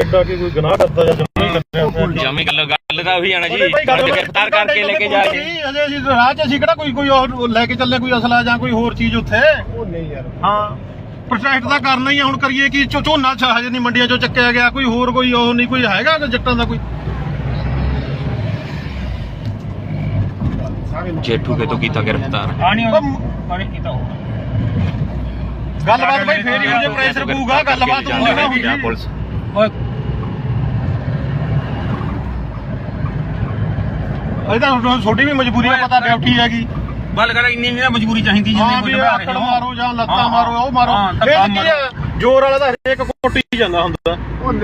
ਐਡਾ ਕਿ ਕੋਈ ਗੁਨਾਹ ਕਰਦਾ ਜਾਂ ਜਮਾ ਹੀ ਕਰਦਾ ਜਮੀ ਗੱਲ ਗੱਲ ਤਾਂ ਉਹੀ ਆਣਾ ਜੀ ਗ੍ਰਿਫਤਾਰ ਕਰਕੇ ਲੈ ਕੇ ਜਾ ਕੇ। ਅਜੇ ਅਸੀਂ ਰਾਹ 'ਚ ਅਸੀਂ ਕਿਹੜਾ ਕੋਈ ਕੋਈ ਹੋਰ ਲੈ ਕੇ ਚੱਲੇ ਕੋਈ ਅਸਲਾ ਜਾਂ ਕੋਈ ਹੋਰ ਚੀਜ਼ ਉੱਥੇ? ਉਹ ਨਹੀਂ ਯਾਰ। ਹਾਂ ਪ੍ਰੋਟੈਕਟ ਤਾਂ ਕਰਨਾ ਹੀ ਆ ਹੁਣ ਕਰੀਏ ਕਿ ਝੋਨਾ ਛ ਹਜੇ ਨਹੀਂ ਮੰਡੀਆਂ ਚੋਂ ਚੱਕਿਆ ਗਿਆ ਕੋਈ ਹੋਰ ਕੋਈ ਉਹ ਨਹੀਂ ਕੋਈ ਹੈਗਾ ਜੱਟਾਂ ਦਾ ਕੋਈ? ਜੇਠੂ ਕੇ ਤੋਂ ਕੀਤਾ ਗ੍ਰਿਫਤਾਰ? ਆਣੀ ਉਹ ਪਾਣੀ ਕੀਤਾ ਹੋਊਗਾ। ਗੱਲਬਾਤ ਬਈ ਫੇਰ ਹੀ ਹੋ ਜੇ ਪ੍ਰੈਸ਼ਰ ਪਊਗਾ ਗੱਲਬਾਤ ਹੁੰਦੀ ਨਾ ਹੁੰਦੀ ਪੁਲਿਸ। ਓਏ ਇਹ ਤਾਂ ਛੋਟੀ ਵੀ ਮਜਬੂਰੀ ਆ ਪਤਾ ਡਿਊਟੀ ਹੈਗੀ ਗੱਲ ਕਰ ਇੰਨੀ ਨਹੀਂ ਮਜਬੂਰੀ ਚਾਹੀਦੀ ਜਿੰਨੀ ਕੋਈ ਨਿਭਾ ਰਹੇ ਹੋ। ਮਾਰੋ ਜਾਂ ਲੱਤਾਂ ਮਾਰੋ ਉਹ ਮਾਰੋ। ਇਹ ਧੱਕਾ ਕੀ ਆ? ਜ਼ੋਰ ਵਾਲਾ ਤਾਂ ਹਰੇਕ ਕੋਟੀ ਜਾਂਦਾ ਹੁੰਦਾ।